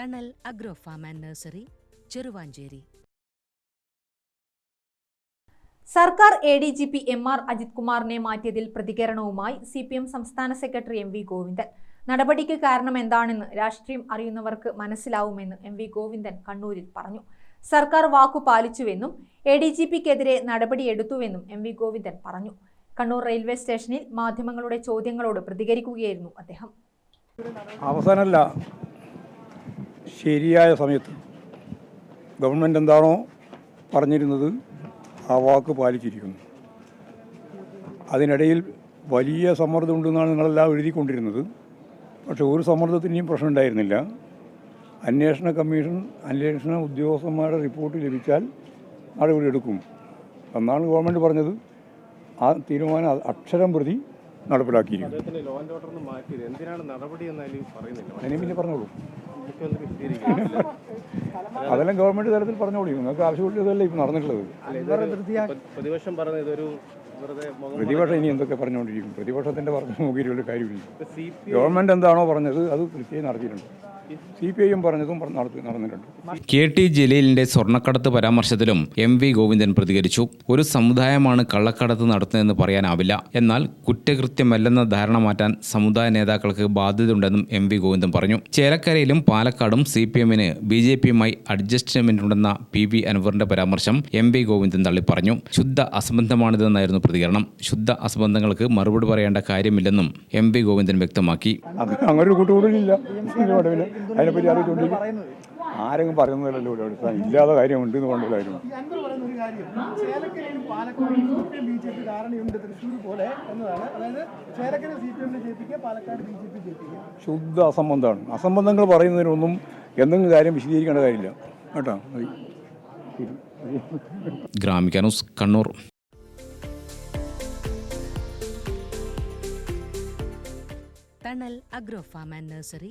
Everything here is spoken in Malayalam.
Thanal agro farm and nursery Cheruvanchery. സർക്കാർ A D G P M R Ajith കുമാറിനെ മാറ്റിയതിൽ പ്രതികരണവുമായി സി പി എം സംസ്ഥാന സെക്രട്ടറി എം വി ഗോവിന്ദൻ. നടപടിക്ക് കാരണം എന്താണെന്ന് രാഷ്ട്രീയം അറിയുന്നവർക്ക് മനസ്സിലാവുമെന്ന് എം വി ഗോവിന്ദൻ കണ്ണൂരിൽ പറഞ്ഞു. സർക്കാർ വാക്കു പാലിച്ചുവെന്നും എ ഡി ജി പിക്കെതിരെ നടപടിയെടുത്തുവെന്നും എം വി ഗോവിന്ദൻ പറഞ്ഞു. കണ്ണൂർ റെയിൽവേ സ്റ്റേഷനിൽ മാധ്യമങ്ങളുടെ ചോദ്യങ്ങളോട് പ്രതികരിക്കുകയായിരുന്നു അദ്ദേഹം. അവസാനമല്ല ശരിയായ സമയത്ത് ഗവൺമെന്റ് എന്താണോ പറഞ്ഞിരുന്നത് ആ വാക്ക് പാലിച്ചിരിക്കുന്നു. അതിനിടയിൽ വലിയ സമ്മർദ്ദം ഉണ്ടെന്നാണ് നിങ്ങളെല്ലാം എഴുതിക്കൊണ്ടിരുന്നത്. പക്ഷേ ഒരു സമ്മർദ്ദത്തിന്റെയും പ്രശ്നം ഉണ്ടായിരുന്നില്ല. അന്വേഷണ കമ്മീഷൻ അന്വേഷണ ഉദ്യോഗസ്ഥന്മാരുടെ റിപ്പോർട്ട് ലഭിച്ചാൽ നടപടി എടുക്കും എന്നാണ് ഗവൺമെന്റ് പറഞ്ഞത്. ആ തീരുമാനം അക്ഷരം പ്രതി നടപ്പിലാക്കിയിരിക്കും അതിന് പിന്നെ പറഞ്ഞോളൂ. അതെല്ലാം ഗവൺമെന്റ് തലത്തിൽ പറഞ്ഞോളൂ. നിങ്ങൾക്ക് ആവശ്യമുള്ളതല്ലേ ഇപ്പൊ നടന്നിട്ടുള്ളത്. പ്ര- പ്രതിപക്ഷം പറഞ്ഞത് ഇതൊരു പ്രതിപക്ഷം ഇനി എന്തൊക്കെ പറഞ്ഞുകൊണ്ടിരിക്കും? പ്രതിപക്ഷത്തിന്റെ പറഞ്ഞു നോക്കിയിട്ടുള്ള കാര്യമില്ല. ഗവൺമെന്റ് എന്താണോ പറഞ്ഞത് അത് കൃത്യമായി നടത്തിയിട്ടുണ്ട്. സി പി ഐ എം പറഞ്ഞതും നടത്തി നടന്നിട്ടുണ്ട്. കെ ടി ജലീലിന്റെ സ്വർണക്കടത്ത് പരാമർശത്തിലും എം വി ഗോവിന്ദൻ പ്രതികരിച്ചു. ഒരു സമുദായമാണ് കള്ളക്കടത്ത് നടത്തുന്നതെന്ന് പറയാനാവില്ല. എന്നാൽ കുറ്റകൃത്യമല്ലെന്ന ധാരണ മാറ്റാൻ സമുദായ നേതാക്കൾക്ക് ബാധ്യതയുണ്ടെന്നും എം വി ഗോവിന്ദൻ പറഞ്ഞു. ചേലക്കരയിലും പാലക്കാടും സി പി എമ്മിന് ബി ജെ പിയുമായി അഡ്ജസ്റ്റ്മെന്റ് ഉണ്ടെന്ന പി വി അൻവറിന്റെ പരാമർശം എം വി ഗോവിന്ദൻ തള്ളിപ്പറഞ്ഞു ശുദ്ധ അസംബന്ധമാണിതെന്നായിരുന്നു പ്രതികരണം. ശുദ്ധ അസംബന്ധങ്ങൾക്ക് മറുപടി പറയേണ്ട കാര്യമില്ലെന്നും എം വി ഗോവിന്ദൻ വ്യക്തമാക്കി. അങ്ങനെ ഒരു കൂട്ടുകൂടലില്ല അതിനെപ്പറ്റി അറിയിച്ചുകൊണ്ടിരിക്കും ആരെങ്കിലും പറയുന്നതല്ലോ ഇവിടെ അടുത്ത ഇല്ലാത്ത കാര്യമുണ്ട് എന്ന് പറഞ്ഞ കാര്യം. ശുദ്ധ അസംബന്ധമാണ്. അസംബന്ധങ്ങൾ പറയുന്നതിനൊന്നും എന്തെങ്കിലും കാര്യം വിശദീകരിക്കേണ്ട കാര്യമില്ല. കേട്ടോ? മതി. ശരി. Gramika news Kannur. Thanal agro farm and nursery